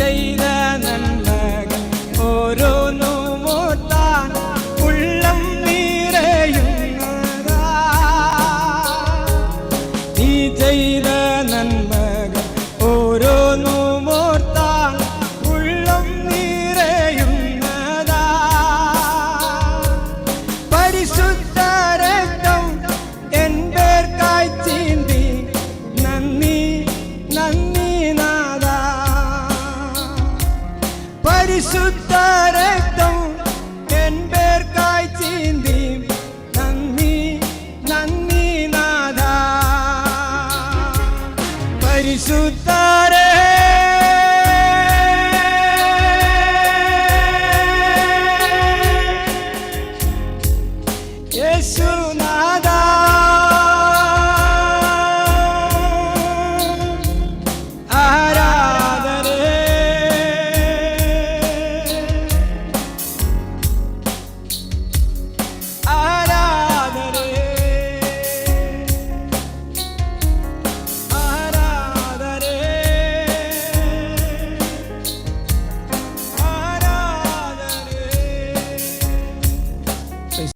ചെയ്ത നന്മകൾ ഓരോന്നും ഓർത്താൻ ഉള്ളം നീ ചെയ്ത பரிசுத்த ரத்தம் என் பேர் காய்ச்சிந்தி நன்னி நன்னி நாதா. பரிசுத்தாரே. இயேசு